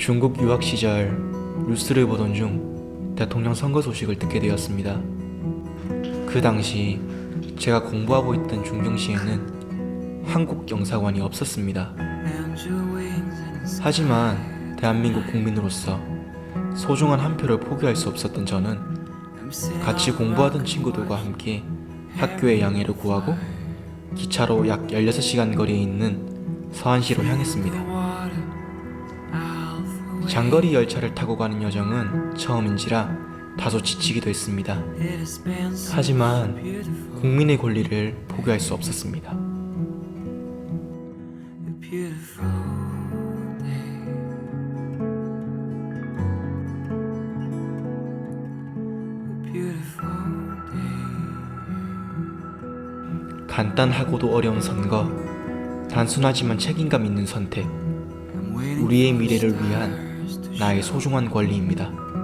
중국 유학 시절 뉴스를 보던 중 대통령 선거 소식을 듣게 되었습니다. 그 당시 제가 공부하고 있던 중경시에는 한국 영사관이 없었습니다. 하지만 대한민국 국민으로서 소중한 한 표를 포기할 수 없었던 저는 같이 공부하던 친구들과 함께 학교의 양해를 구하고 기차로 약 16시간 거리에 있는 서안시로 향했습니다. 장거리 열차를 타고 가는 여정은 처음인지라 다소 지치기도 했습니다. 하지만 국민의 권리를 포기할 수 없었습니다. 간단하고도 어려운 선거, 단순하지만 책임감 있는 선택, 우리의 미래를 위한 나의 소중한 권리입니다.